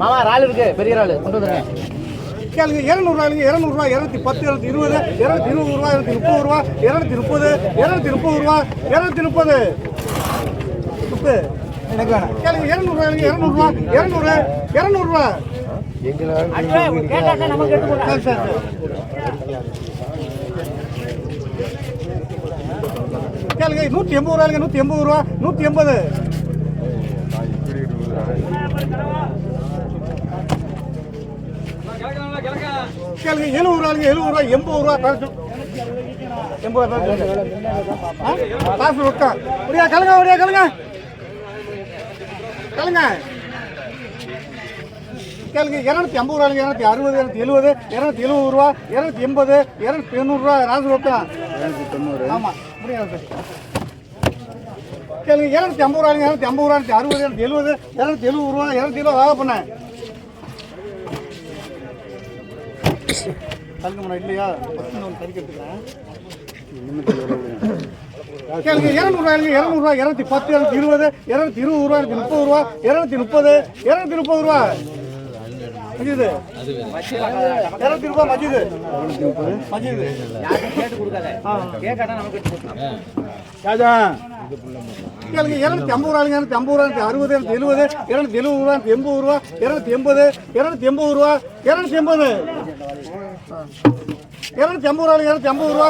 மாமா இறால் இருக்கு. பெரிய இறால் கொண்டு வந்துருங்க. கேளுங்க இரநூறுவாய்க்கு இரநூறுவா இரநூத்தி பத்து இரநூத்தி இருபது இரநூத்தி இருபது ரூபா இரநூத்தி முப்பது ரூபா இரநூத்தி முப்பது இரநூத்தி முப்பது ரூபா இரநூத்தி முப்பது. முப்பது. எனக்கு வேணாம். கேளுங்க இரநூறுவாய்க்கு இரநூறுவா இரநூறு இரநூறுவா சரி சரி. கேளுங்க நூற்றி எண்பது ரூபாய்ங்க நூற்றி எண்பது ரூபா நூற்றி எண்பது. கேளுங்க எழுபது ரூபாய் எழுபது ரூபா எண்பது ரூபா காசு. எண்பது ரூபா காசு. ஆ? ரொக்கா ஒடியா கலங்க ஒடியா கலங்க கலங்க கேளுங்க இரநூத்தி ஐம்பது ரூபாய்ங்க இரநூத்தி அறுபது இரநூத்தி எழுபது இரநூத்தி எழுபது ரூபா இரநூத்தி எண்பது இரநூத்தி எண்ணூறுரூவா ராசு ரொக்கா ஆமாம் முடியாது கேளுங்க இரநூத்தி ஐம்பது ரூபாய்ங்க இரநூத்தி ஐம்பது ரூபா இரநூத்தி அறுபது இரநூத்தி எழுபது இரநூத்தி எழுபது ரூபா இரநூத்தி எழுபது ஆக பண்ணேன் கலந்து முன்னா இல்லையா? ஒன்று கறிக்கு எடுத்துக்கிறேன் இரநூறுவா இரநூத்தி பத்து இரநூத்தி இருபது இரநூத்தி இருபது ரூபா இரநூத்தி முப்பது ரூபா இரநூத்தி முப்பது இரநூத்தி முப்பது ரூபா. மஜிது. இரநூத்தி ரூபா மஜிது. ராஜா. கேளுங்க இரநூத்தி ஐம்பது ரூபாய்ங்க இரநூத்தி ஐம்பது ரூபா இரநூத்தி அறுபது இரநூத்தி எழுபது இரநூத்தி எழுபது ரூபா எண்பது ரூபா இரநூத்தி எண்பது இரநூத்தி எண்பது ரூபா இரநூத்தி எண்பது. இரநூத்தி ஐம்பது ரூபாய்ங்க இரநூத்தி ஐம்பது ரூபா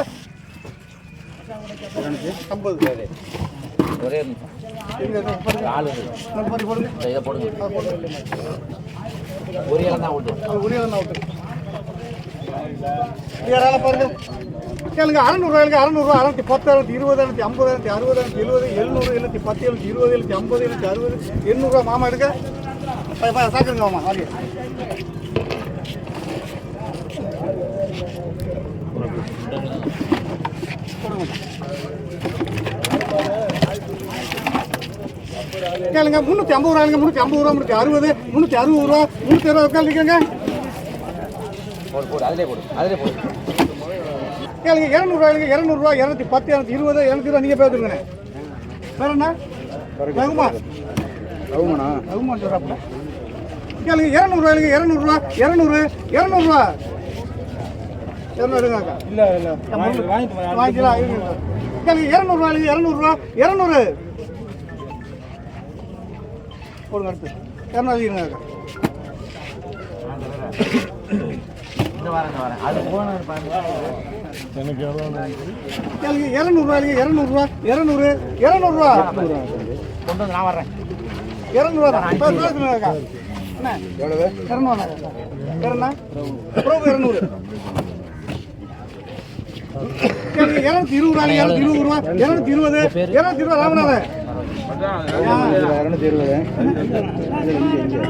ஐம்பது ஒரே நிமிஷம் இங்க இதை பாருங்க. ஆள் இருக்கு. இந்த மாதிரி போடுங்க இந்த இதை போடுங்க ஒரு இடம் தான் விட்டு அது ஒரே தான் விட்டு பாருங்க கேளுங்க அறநூறுவாய்க்கு அறநூறுவா அறுநூத்தி பத்து அறுநூத்தி இருபது அறுநூத்தி ஐம்பது அறுநூத்தி அறுபது அறுநூத்தி எழுபது எழுநூறு எழுநூத்தி பத்து எழுநூத்தி இருபது எழுநூத்தி ஐம்பது எழுநூத்தி அறுபது எண்ணூறுவா மாமா எடுக்க பா- பா, மாமா வாங்க கேளுங்க முந்நூற்றி ஐம்பது ரூபாய்ங்க முந்நூற்றி ஐம்பது ரூபா முந்நூற்றி அறுபது முந்நூற்றி அறுபது ரூபா முந்நூற்றி அறுபது உட்காந்துக்கங்க போடு அதிலே போடு அதிலே போடு கேளுங்க இரநூறுவாய்ங்க இரநூறுவா இரநூத்தி பத்து இரநூத்தி இருபது இரநூத்தி இருபது நீங்கள் பேசுங்கண்ணே வேற என்ன? ரகுமா ரகுமானா ரகுமா சொல்கிறாப்புல கேளுங்க இரநூறுவாய்ங்க இரநூறுவா இரநூறு இரநூறுவா இரநூறு எடுங்கக்கா இல்லை. இல்லை வாங்கிக்கலாம் இருங்க. கேளுங்க இரநூறுவாய்ங்க இரநூறுவா இரநூறு போடுங்க அடுத்து. இரநூறு கேளுங்க இரநூறுவாய்ங்க இரநூறுவா இரநூறு இரநூறுவா கொண்டு வந்து நான் வர்றேன். இரநூறுவா தான். என்ன? எவ்வளவு? இரநூறுவா இரநா பிரபு இரநூறு. கேளுங்க இரநூத்தி இருபது ரூபாய் இரநூத்தி இருபது ரூபா இரநூத்தி இருபது இரநூத்தி இருபது ராமநாதன் இரநூத்தி இருபது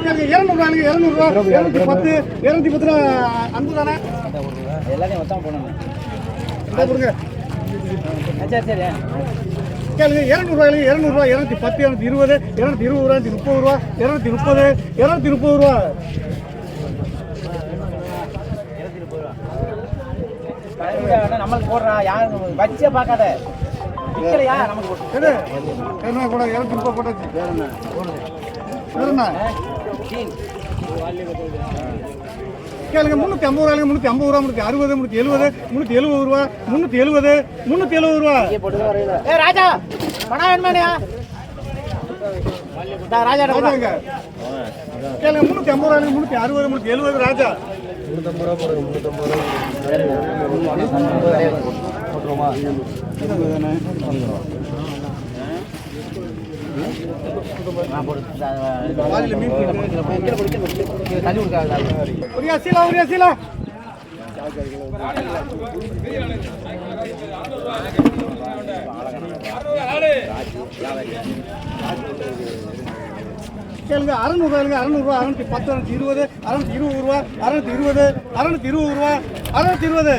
கேளுங்க இரநூறுவாங்க இரநூறுவா இரநூத்தி பத்து இரநூத்தி பத்து ரூபா அன்பு தானே எல்லாத்தையும் மொத்தம் போடணும் கொடுங்க சரி சரி கேளுங்க இரநூறுவாயில இரநூறுவா இரநூத்தி பத்து இரநூத்தி இருபது இரநூத்தி இருபது ரூபா இரநூத்தி முப்பது ரூபா இரநூத்தி முப்பது இரநூத்தி முப்பது ரூபா நம்மளுக்கு போடுறா யாரும் வச்சே பார்க்காத. விற்கலையா நமக்கு கூட இரநூத்தி முப்பது போட்டாச்சு? கேளுங்க முந்நூற்றி ஐம்பது ரூபாய்ங்க முந்நூற்றி ஐம்பது ரூபா முந்நூற்றி அறுபது முந்நூற்றி எழுபது முந்நூற்றி எழுபது ரூபா முந்நூற்றி எழுபது முந்நூற்றி எழுபது ரூபா ஏ ராஜா பணம் வேணுமானியா ராஜா ராஜாங்க. கேளுங்க முந்நூற்றி ஐம்பது ரூபாய்ங்க முந்நூற்றி அறுபது முந்நூற்றி எழுபது ராஜா. வாலியில் மீன் போட்டு தள்ளி கொடுக்காது ஒரு அசிலா கேளுங்க அசிலா கேளுங்க அறநூறுவாய்ங்க அறநூறுவா அறநூத்தி பத்து அறநூத்தி இருபது அறநூற்றி இருபது ரூபா அறநூத்தி இருபது அறநூற்றி இருபது ரூபா அறநூற்றி இருபது.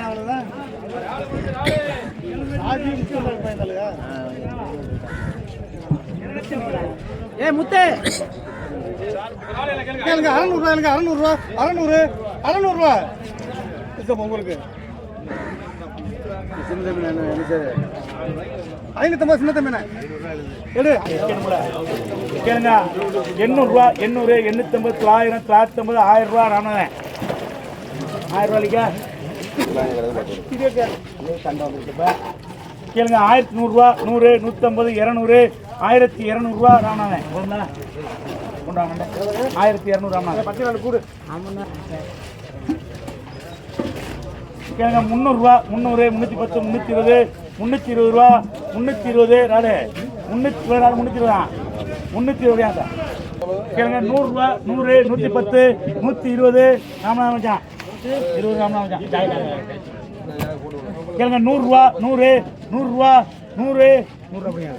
அவ்வளோதான் ஆஜி முக்கியம் பயந்தாலுங்க ஏ முத்தே. கேளுங்க அறநூறுவாய்ங்க அறநூறுவா அறநூறு அறநூறுவா இப்போ உங்களுக்கு. சின்ன தம்பி என்ன என்ன சார் ஐநூற்றம்பது சின்ன தம்பிண்ணே எடு கேளுங்க எண்ணூறுரூவா எண்ணூறு எண்ணூற்றம்பது தொள்ளாயிரம் தொள்ளாயிரத்தம்பது ஆயிரம் ரூபா ராமனே ஆயிரம் ரூபாய்க்கா கேளுங்க ஆயிரத்தி நூறுரூவா நூறு நூற்றம்பது இரநூறு ஆயிரத்தி இரநூறுவா ராமநாதன் போதுங்களா ஆயிரத்தி இரநூறு ராமநாதன் பத்து நாள் கூடு கேளுங்க முந்நூறுரூவா முந்நூறு முந்நூற்றி பத்து முந்நூற்றி இருபது முந்நூற்றி இருபது ரூபா முந்நூற்றி இருபது நாலு முந்நூற்றி இருபது முந்நூற்றி இருபதா? முந்நூற்றி இருபது சார் கேளுங்க நூறுரூவா நூறு நூற்றி பத்து நூற்றி இருபது ராமநாதன் மச்சான். இருபது ஜாய். கேளுங்க நூறுரூவா நூறு நூறுரூவா நூறு நூறு அப்படிங்க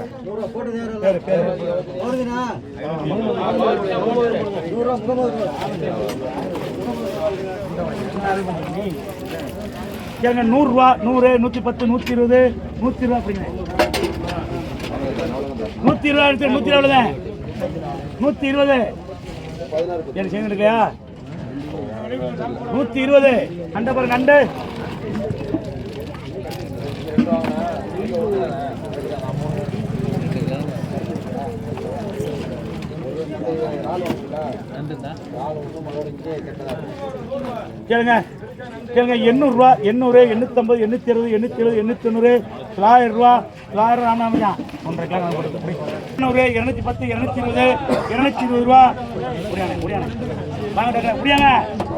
ஏங்க கேளுங்க நூறுரூவா நூறு நூற்றி பத்து நூற்றி இருபது நூற்றி இருபது அப்படிங்க. நூற்றி இருபது எடுத்து நூற்றி இருபது நூற்றி இருபது. என்ன செய்ய இருக்கையா? நூற்றி இருபது. அண்டை பாருங்க அண்டை கேளுங்க. கேளுங்க எண்ணூறுரூவா எண்ணூறு எண்ணூற்றம்பது எண்ணூற்றி அறுபது எண்ணூற்றி எழுபது எண்ணூற்றி தொண்ணூறு தொள்ளாயிரம் ரூபா தொள்ளாயிரம் ராமராமஜா ஒன்றரை கிலோ எண்ணூறு இரநூத்தி பத்து இரநூத்தி இருபது இரநூத்தி இருபது ரூபா. முடியாங்க முடியாங்க வாங்க டாக்டர் முடியாங்க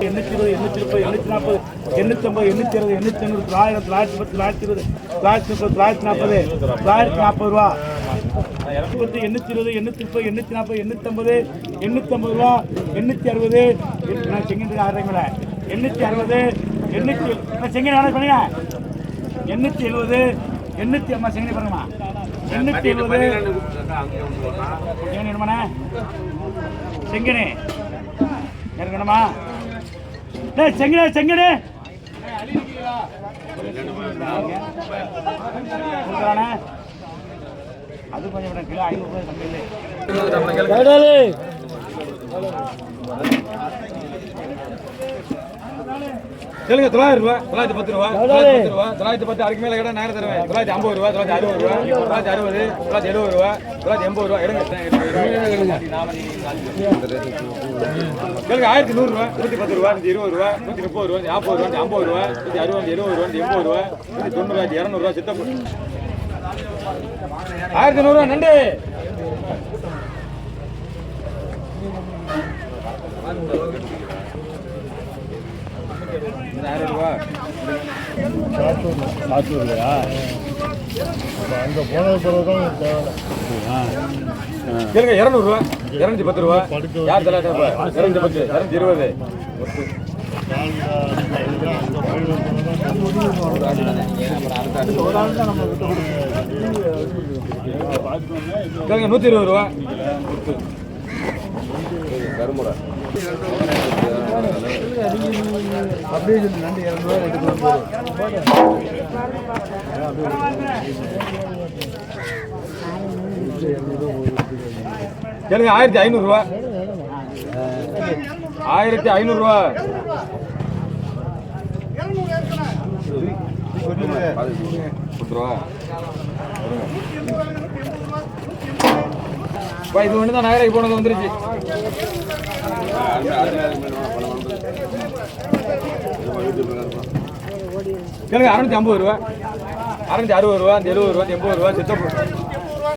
எண்ணூற்றி இருபது எண்ணூற்றி முப்பது எண்ணூற்றி நாற்பது எண்ணூற்றம்பது எண்ணூற்றி அறுபது எண்ணூற்றி தொண்ணூறு தொள்ளாயிரம் தொள்ளாயிரத்தி பத்து தொள்ளாயிரத்தி இருபது தொள்ளாயிரத்தி முப்பது தொள்ளாயிரத்தி நாற்பது தொள்ளாயிரத்தி நாற்பது ரூபா. பத்து எண்ணூற்றி இருபது எண்ணூற்றி முப்பது எண்ணூற்றி நாற்பது எண்ணூற்றம்பது எண்ணூற்றம்பது ரூபா எண்ணூற்றி அறுபது நான் செங்கன் ஆடுறீங்களே எண்ணூற்றி அறுபது எண்ணூற்றி நான் செங்கன் வேணா பண்ணுங்க. எண்ணூற்றி எழுபது எண்ணூற்றி அம்மா செங்கனி பண்ணுங்கம்மா. எண்ணூற்றி எழுபது. செங்கனி வேணுமாண்ணே? செங்கனி இருக்கணுமா டே செங்கனே செங்கனே அது கொஞ்சம் கிலோ ஐநூறு ரூபாய் கேளுங்க தொள்ளாயிரம் ரூபா தொள்ளாயிரத்தி பத்து ரூபா தொள்ளாயிரத்தி பத்து ரூபா தொள்ளாயிரத்தி பத்து அதுக்கு மேல கேட்டா நேரம் தருவேன். தொள்ளாயிரத்தி ஐம்பது ரூபா தொள்ளாயிரத்தி அறுபது ரூபா தொள்ளாயிரத்தி அறுபது தொள்ளாயிரத்தி எழுபது ரூபா தொள்ளாயிரத்தி எண்பது ரூபா எடுங்க கேளுங்க ஆயிரத்தி நூறு ரூபா நூத்தி பத்து ரூபா நூத்தி இருபது ரூபா நூத்தி முப்பது ரூபா நாற்பது ரூபா ஐம்பது ரூபா நூத்தி அறுபது எழுபது ரூபா எண்பது ரூபா நூத்தி தொண்ணூறு ரூபா இரநூறு ரூபா சித்தப்பு ஆயிரத்தி நூறு ரூபா நண்டு. இந்த ஆயிரம் அங்கே போன பிறகு தான் தேவை கேளுங்க இரநூறுவா. இரநூத்தி பத்து ரூபா. யார் தொள்ளாயிரத்தி இரநூத்தி பத்து இரநூத்தி இருபது. கேளுங்க நூற்றி இருபது ரூபா. கருமுறை அப்படியே சொல்லி நண்டு இரநூறுவா ஆயிரத்தி ஐநூறுரூவா ஆயிரத்தி ஐநூறுரூவா இது ஒன்று தான் நகராகி போனது வந்துருச்சு. கேளுங்க அறுநூத்தி ஐம்பது ரூபா. அறுநூத்தி அறுபது ரூபா இந்த எழுபது ரூபா எண்பது ரூபா சித்தப்பு.